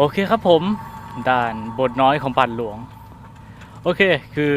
โอเคครับผม ด่านบทน้อยของปัดหลวง โอเคคือ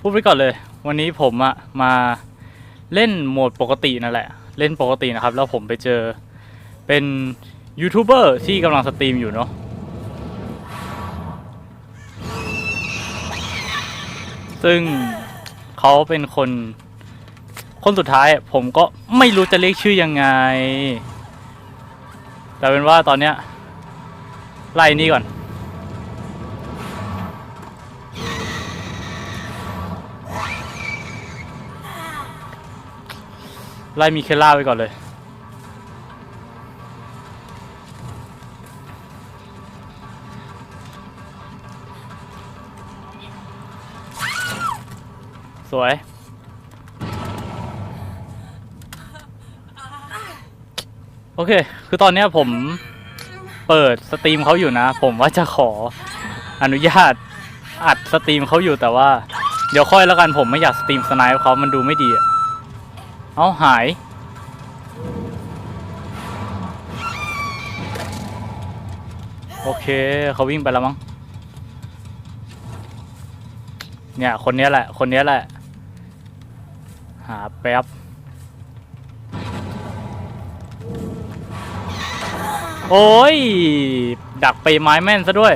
พูดไว้ก่อนเลย วันนี้ผมอะมาเล่นโหมดปกตินั่นแหละ เล่นปกตินะครับ แล้วผมไปเจอเป็นยูทูบเบอร์ที่กำลังสตรีมอยู่เนาะซึ่งเขาเป็นคนคนสุดท้ายผมก็ไม่รู้จะเรียกชื่อยังไง แต่เป็นว่าตอนเนี้ย ไล่นี่ก่อน ไล่มีเคล่าไปก่อนเลย สวยโอเค คือตอนนี้ผม เปิดสตรีมเขาอยู่นะ ผมว่าจะขออนุญาตอัดสตรีมเขาอยู่แต่ว่า เดี๋ยวค่อยแล้วกันผมไม่อยากสตรีมสไนป์เขามันดูไม่ดีอะเอาหาย โอเคเขาวิ่งไปแล้วมั้งเนี่ย คนนี้แหละ คนนี้แหละ หาแป๊บ โอ้ย ดักไปไม้แม่นซะด้วย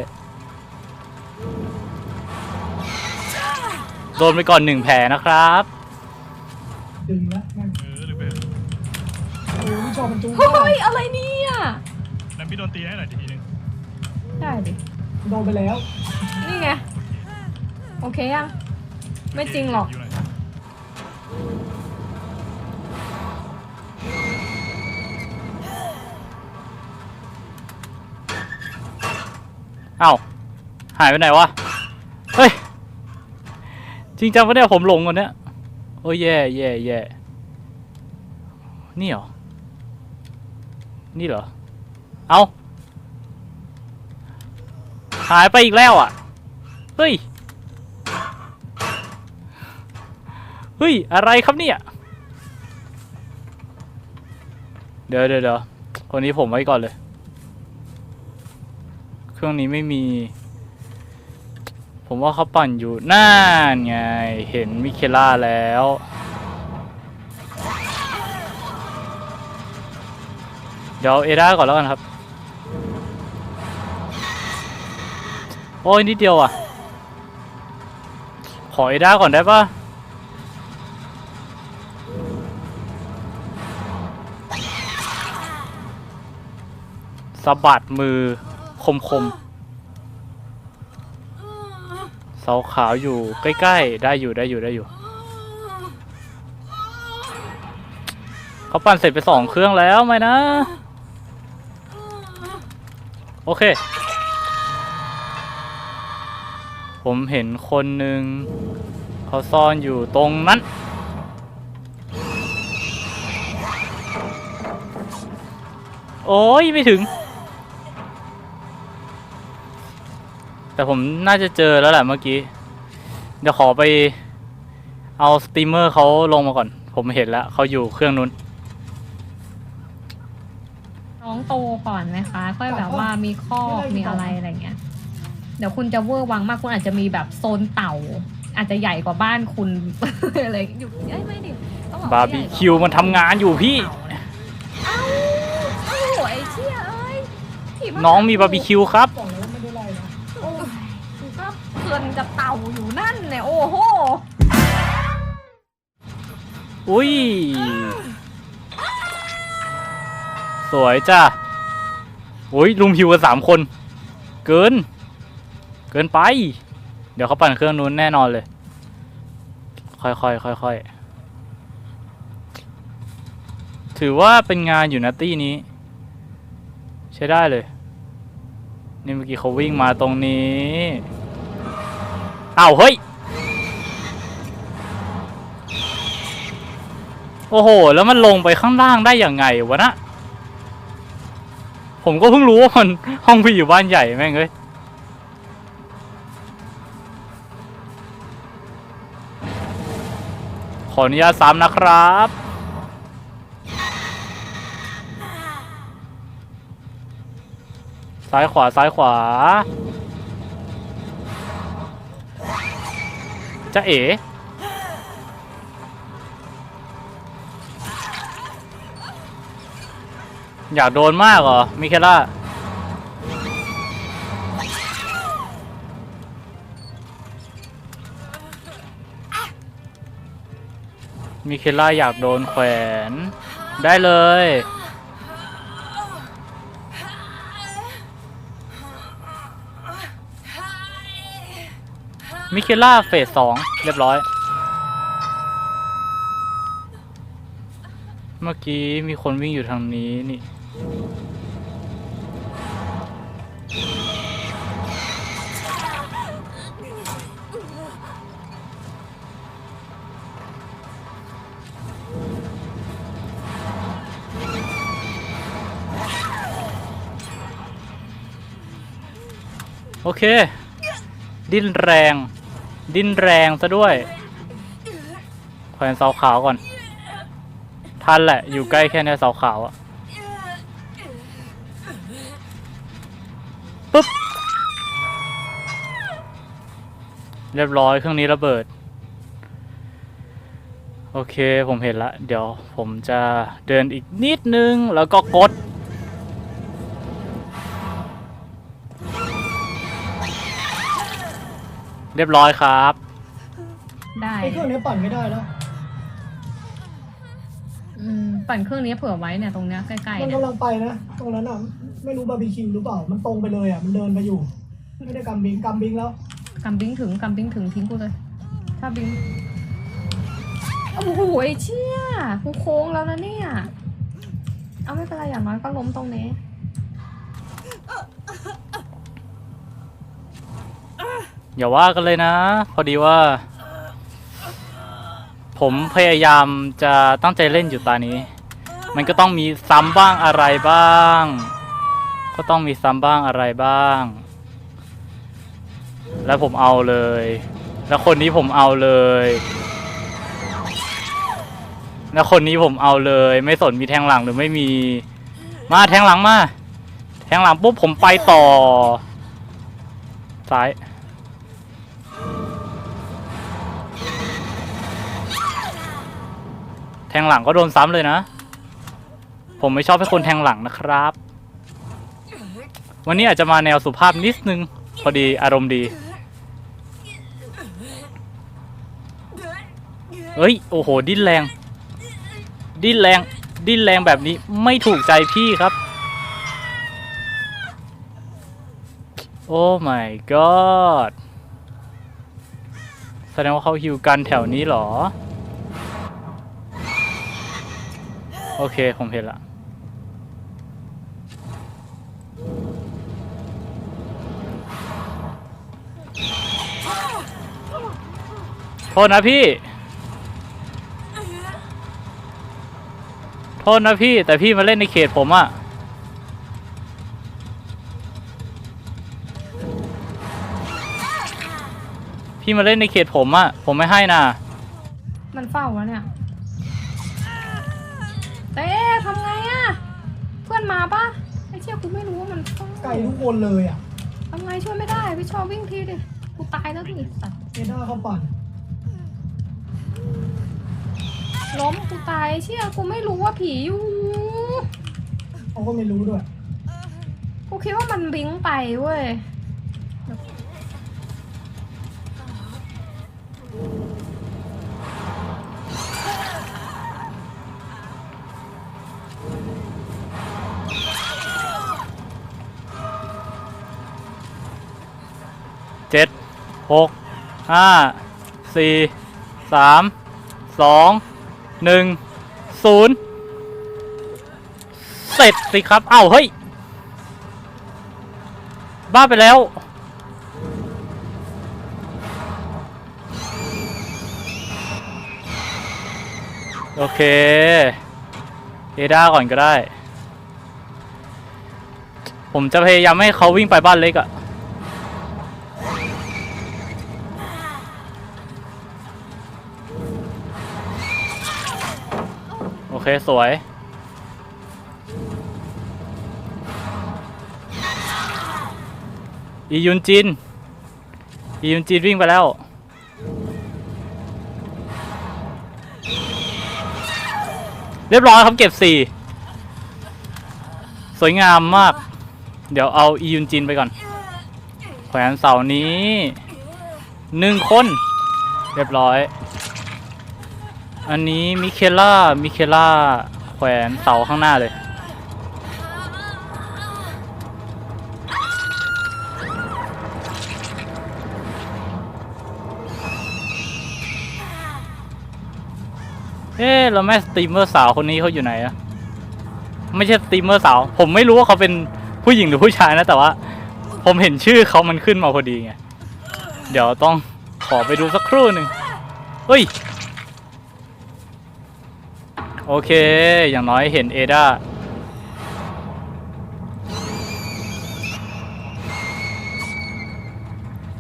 โดนไปก่อนหนึ่งแผลนะครับดึงแล้วนั่นเออหรือเป็นโอ้ยชอบมันจูงเฮ้ย อะไรเนี่ยแล้วพี่โดนตีให้หน่อยทีนึงได้ดิ โดนไปแล้ว นี่ไง โอเคยัง ไม่จริงหรอกยู่ไน เอ้าหายไปไหนวะ เฮ้ย จริงจังปะเนี่ยผมหลงก่อนเนี้ยโอ้ยแย่แย่แย่นี่เหรอ นี่เหรอ เอาหายไปอีกแล้วอะ เฮ้ย เฮ้ย อะไรครับเนี่ย เดี๋ยวเดี๋ยวเดี๋ยวคนนี้ผมไว้ก่อนเลย เครื่องนี้ไม่มี ผมว่าเขาปั่นอยู่น่านไง เห็นมิเคล่าแล้วเดี๋ยวเอด้าก่อนแล้วกันครับ โอ้ยนิดเดียวอะ ขอเอด้าก่อนได้ปะสะบัดมือ คมคมๆเสาขาวอยู่ใกล้ๆ ได้อยู่ได้อยู่ได้อยู่ เขาปั่นเสร็จไปสองเครื่องแล้วไหมนะ โอเค ผมเห็นคนหนึ่งเขาซ่อนอยู่ตรงนั้นโอ้ย ไม่ถึง แต่ผมน่าจะเจอแล้วแหละเมื่อกี้ เดี๋ยวขอไปเอาสตรีมเมอร์เขาลงมาก่อน ผมเห็นแล้วเขาอยู่เครื่องนู้น น้องโตก่อนไหมคะ ค่อยแบบว่ามีข้อมีอะไรอะไรเงี้ย เดี๋ยวคุณจะเวอร์วังมากคุณอาจจะมีแบบโซนเต่า อาจจะใหญ่กว่าบ้านคุณ อะไรอยู่เอ้ยไม่ดิต้องอกบาร์บีคิวมันทำงานอยู่พี่ เอ้าเอ้าไอ้เชี่ยเอ้ยผีบ้าน้องมีบาร์บีคิวครับบอ นกับเต่าอยู่นั่นเนี่ยโอ้โหอุ้ย สวยจ้าอุ้ยลุมพิวกันสามคน เกิน เกินไป เดี๋ยวเขาปั่นเครื่องนู้นแน่นอนเลย ค่อยๆค่อยๆถือว่าเป็นงานอยู่นะตี้นี้ ใช้ได้เลย นี่เมื่อกี้เขาวิ่งมาตรงนี้ อ้าเฮ้ย โอ้โห แล้วมันลงไปข้างล่างได้อย่างไงวะนะ ผมก็เพิ่งรู้ว่ามันห้องพี่อยู่บ้านใหญ่แม่งเอ้ยขออนุญาตซ้ำนะครับ ซ้ายขวาซ้ายขวา จะเอ๋อยากโดนมากเหรอ มิเคล่า มิเคล่าอยากโดนแขวน ได้เลย มิเคล่าเฟสสองเรียบร้อย เมื่อกี้มีคนวิ่งอยู่ทางนี้นี่โอเค ดิ้นแรง ดิ้นแรงซะด้วยแขวนเสาขาวก่อน ทันแหละ อยู่ใกล้แค่เนี้เสาขาวอะปุ๊บ เรียบร้อยเครื่องนี้ระเบิด โอเคผมเห็นละ เดี๋ยวผมจะเดินอีกนิดนึงแล้วก็กด เรียบร้อยครับ ได้ ไอ้เครื่องนี้ปั่นไม่ได้แล้วอืมปั่นเครื่องนี้เผื่อไว้เนี่ยตรงเนี้ยใกล้ๆมันเนี่ยกำลังไปนะตรงนั้นอะไม่รู้บาร์บีคิวหรือเปล่า มันตรงไปเลยอะมันเดินไปอยู่ ไม่ได้กำบิงกำบิงแล้วกำบิงถึงกำบิงถึงทิ้งกูเลย ถ้าบิงโอ้โหไอ้เชี่ยกูโค้งแล้วนะเนี่ย เอาไม่เป็นไรอย่างน้อยก็ล้มตรงนี้ อย่าว่ากันเลยนะ พอดีว่า ผมพยายามจะตั้งใจเล่นอยู่ตานี้ มันก็ต้องมีซ้ำบ้างอะไรบ้าง ก็ต้องมีซ้ำบ้างอะไรบ้าง แล้วผมเอาเลย แล้วคนนี้ผมเอาเลย แล้วคนนี้ผมเอาเลย ไม่สนมีแทงหลังหรือไม่มี มาแทงหลังมา แทงหลังปุ๊บผมไปต่อซ้าย งหลังก็โดนซ้ำเลยนะ ผมไม่ชอบให้คนแทงหลังนะครับ วันนี้อาจจะมาแนวสุภาพนิดนึง พอดีอารมณ์ดี เอ้ย โอ้โห ดิ้นแรง ดิ้นแรง ดิ้นแรงแบบนี้ไม่ถูกใจพี่ครับ โอ้ my god แสดงว่าเขาฮิวกันแถวนี้หรอ โอเค ผมเห็นละโทษนะพี่ โทษนะพี่ แต่พี่มาเล่นในเขตผมอะพี่มาเล่นในเขตผมอะผมไม่ให้นะมันเฝ้าวะเนี่ย เต้ทำไงอะเพื่อนมาปะไอ้เชี่ยกูไม่รู้ว่ามันเฝ้าไก่ทุกคนเลยอะทำไงช่วยไม่ได้พี่ชอบวิ่งทีดิกูตายแล้วดิสัตว์เอด้าเขาปั่นล้มกูตายเชี่ยกูไม่รู้ว่าผีอยู่เขาก็ไม่รู้ด้วย กูคิดว่ามันบิงไปเว้ย เจ็ดหกห้าสี่สามสองหนึ่งศูนย์เสร็จสิครับ เอ้าเฮ้ย บ้าไปแล้ว โอเค เอด้าก่อนก็ได้ ผมจะพยายามให้เขาวิ่งไปบ้านเล็กอะ เคสวย อียุนจิน อียุนจินวิ่งไปแล้ว เรียบร้อยครับเก็บสี่สวยงามมาก เดี๋ยวเอาอียุนจินไปก่อน แขวนเสานี้หนึ่งคน เรียบร้อย อันนี้มิเคล่า มิเคล่า แขวนเสาข้างหน้าเลย เอ๊ะเราแม่สตรีมเมอร์สาวคนนี้เขาอยู่ไหนอะไม่ใช่สตรีมเมอร์สาว ผมไม่รู้ว่าเขาเป็นผู้หญิงหรือผู้ชายนะแต่ว่า ผมเห็นชื่อเขามันขึ้นมาพอดีไง เดี๋ยวต้องขอไปดูสักครู่หนึ่งเฮ้ย โอเค อย่างน้อยเห็นเอดา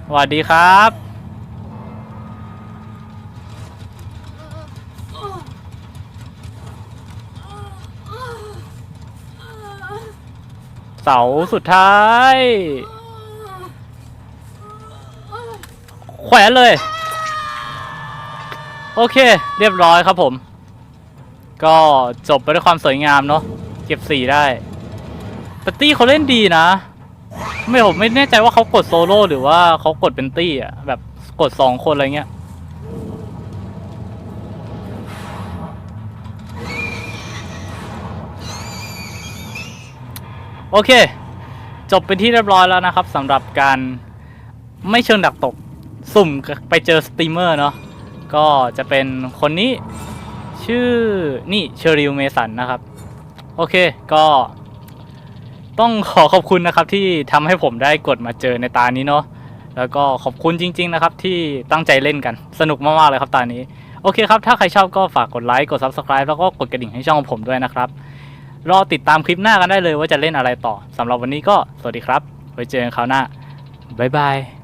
สวัสดีครับ เสาสุดท้าย แขวนเลย โอเค เรียบร้อยครับผม ก็จบไปด้วยความสวยงามเนาะเก็บสี่ได้แต่ตี้เขาเล่นดีนะ ไม่ผมไม่แน่ใจว่าเขากดโซโล่หรือว่าเขากดเป็นตี้อะแบบกดสองคนอะไรเงี้ยโอเค จบเป็นที่เรียบร้อยแล้วนะครับสำหรับการไม่เชิงดักตก สุ่มไปเจอสตรีมเมอร์เนาะก็จะเป็นคนนี้ ชื่อนี่เชอริลเมสันนะครับ โอเคก็ต้องขอขอบคุณนะครับที่ทำให้ผมได้กดมาเจอในตานี้เนาะแล้วก็ขอบคุณจริง ๆ นะครับ ที่ตั้งใจเล่นกันสนุกมากๆเลยครับตานี้ โอเคครับ ถ้าใครชอบก็ฝากกดไลค์กด Subscribe แล้วก็กดกระดิ่งให้ช่องของผมด้วยนะครับ รอติดตามคลิปหน้ากันได้เลยว่าจะเล่นอะไรต่อสำหรับวันนี้ก็สวัสดีครับ ไว้เจอกันคราวหน้าบ๊ายบาย